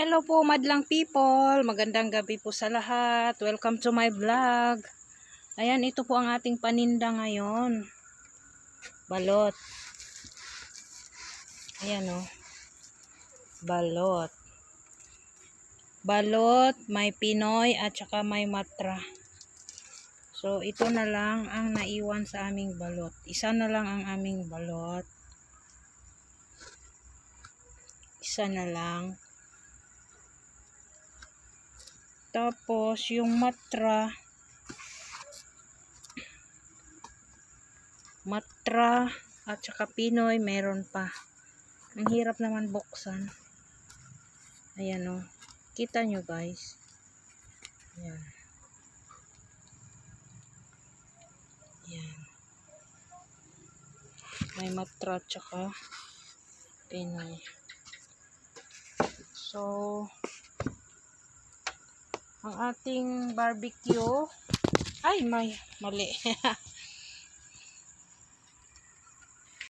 Hello po madlang people, magandang gabi po sa lahat. Welcome to my vlog. Ayan, ito po ang ating paninda ngayon. Balot. Ayan o. Balot. Balot, may Pinoy at saka may Matra. So, ito na lang ang naiwan sa aming balot. Isa na lang ang aming balot. Isa na lang. Tapos, yung matra, matra, at saka Pinoy, meron pa. Ang hirap naman buksan. Ayan o. Kita nyo guys. Ayan. Ayan. May matra at saka Pinoy. So, ang ating barbecue. Ay may mali